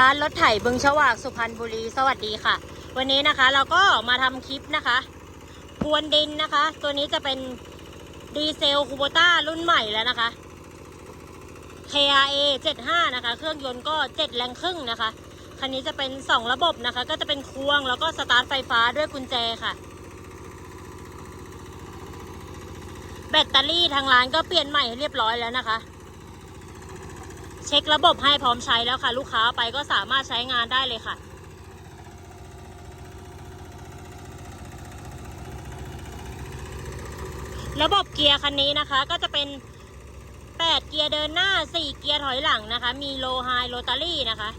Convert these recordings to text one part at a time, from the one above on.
ร้านรถไถบึงฉวากสุพรรณบุรีสวัสดีค่ะ วันนี้นะคะเราก็มาทำคลิปนะคะพวนดินนะคะ ตัวนี้จะเป็นดีเซลคูโบต้ารุ่นใหม่แล้วนะคะ KRA 75 นะคะ เครื่องยนต์ก็ 7 แรงครึ่งนะคะ คันนี้จะเป็น 2 ระบบนะคะ ก็จะเป็นควงแล้วก็สตาร์ทไฟฟ้าด้วยกุญแจค่ะ แบตเตอรี่ทางร้านก็เปลี่ยนใหม่เรียบร้อยแล้วนะคะ เช็คระบบให้พร้อมใช้แล้วค่ะ ลูกค้าไปก็สามารถใช้งานได้เลยค่ะ ระบบเกียร์คันนี้นะคะ ก็จะเป็น 8 เกียร์เดินหน้า 4 เกียร์ถอยหลังนะคะ มีโลไฮโรตารี่นะคะ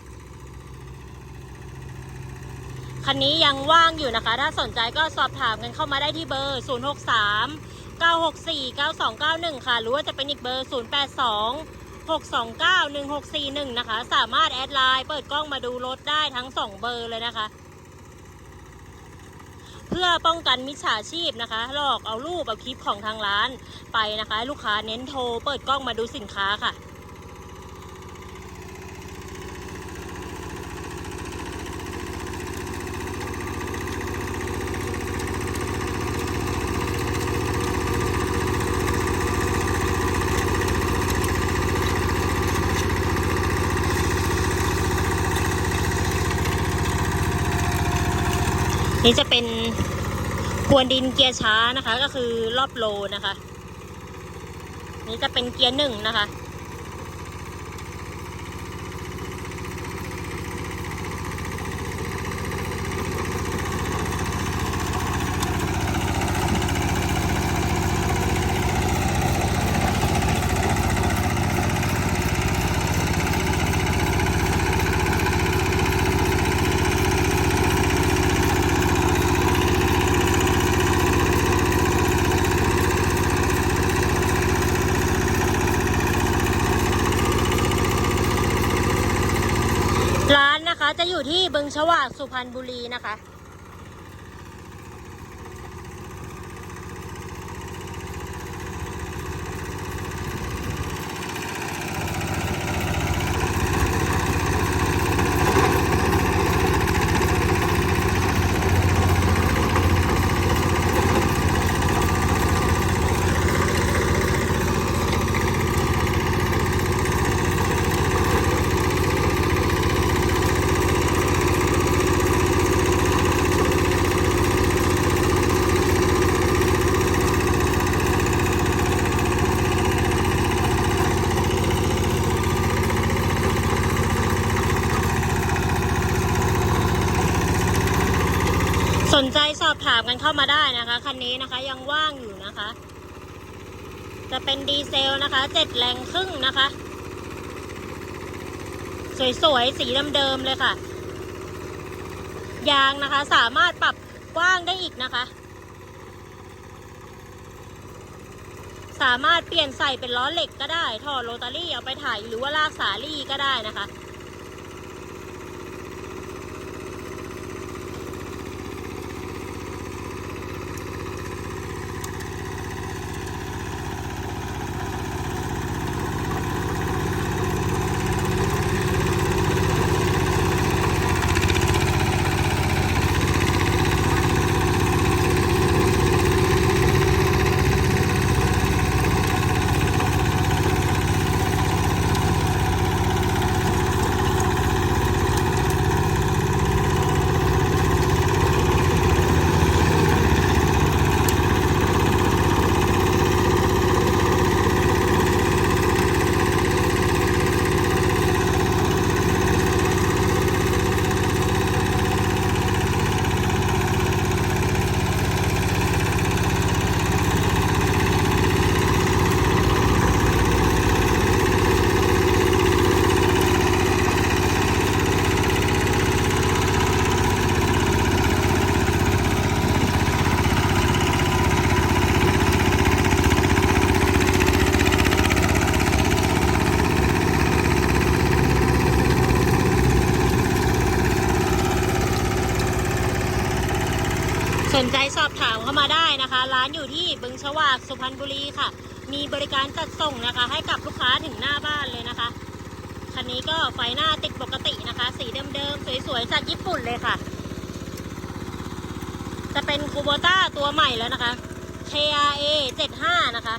คันนี้ยังว่างอยู่นะคะ ถ้าสนใจก็สอบถามกันเข้ามาได้ที่เบอร์ 063 964 9291 ค่ะ หรือว่าจะเป็นอีกเบอร์ 082 629 1641 นะคะ สามารถแอดไลน์เปิดกล้องมาดูรถได้ทั้ง 2 เบอร์เลยนะคะ เพื่อป้องกันมิจฉาชีพนะคะ หลอกเอารูปเอาคลิปของทางร้านไปนะคะ ลูกค้าเน้นโทรเปิดกล้องมาดูสินค้าค่ะ นี่จะเป็นกวนดินเกียร์ช้านะคะ ก็คือรอบโลนะคะ นี่จะเป็นเกียร์หนึ่งนะคะ ร้านนะคะจะอยู่ที่บึงฉวาก สุพรรณบุรีนะคะ นใจสอบถามกันเข้ามาได้นะคะคันนี้นะคะยังว่างอยู่นะคะ จะเป็นดีเซลนะคะเจ็ดแรงครึ่งนะคะ สวยๆ สีเดิมๆเลยค่ะ ยางนะคะสามารถปรับกว้างได้อีกนะคะ สามารถเปลี่ยนใส่เป็นล้อเหล็กก็ได้ ถอดโรตารี่เอาไปถ่ายหรือว่าลากสาลี่ก็ได้นะคะ นใจสอบถามเข้ามาได้นะคะ ร้านอยู่ที่บึงฉวากสุพรรณบุรีค่ะ มีบริการจัดส่งนะคะ ให้กับลูกค้าถึงหน้าบ้านเลยนะคะคันนี้ก็ไฟหน้าติดปกตินะคะ สีเดิมๆ สวยๆจากญี่ปุ่นเลยค่ะ จะเป็นคูโบต้าตัวใหม่แล้วนะคะ KRA 75 นะคะ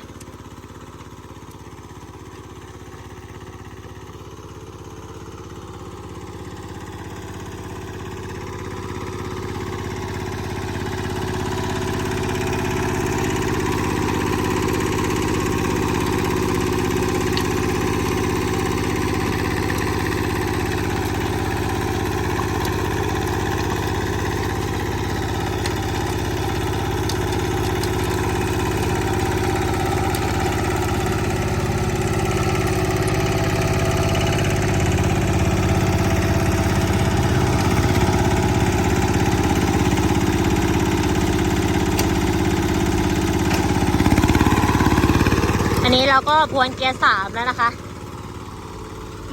นนี้เราก็พวนเกียร์สามแล้วนะคะ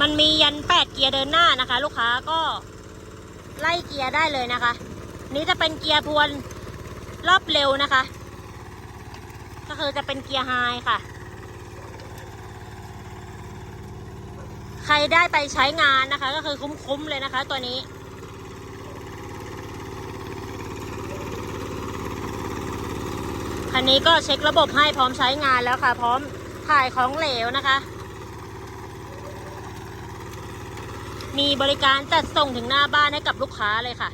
มันมียันแปดเกียร์เดินหน้านะคะ ลูกค้าก็ไล่เกียร์ได้เลยนะคะ นี้จะเป็นเกียร์พวนรอบเร็วนะคะ ก็คือจะเป็นเกียร์ไฮค่ะ ใครได้ไปใช้งานนะคะ ก็คือคุ้มๆเลยนะคะ ตัวนี้คันนี้ก็เช็คระบบให้พร้อมใช้งานแล้วค่ะ พร้อม ถ่ายของเหลวนะคะ มีบริการจัดส่งถึงหน้าบ้านให้กับลูกค้าเลยค่ะ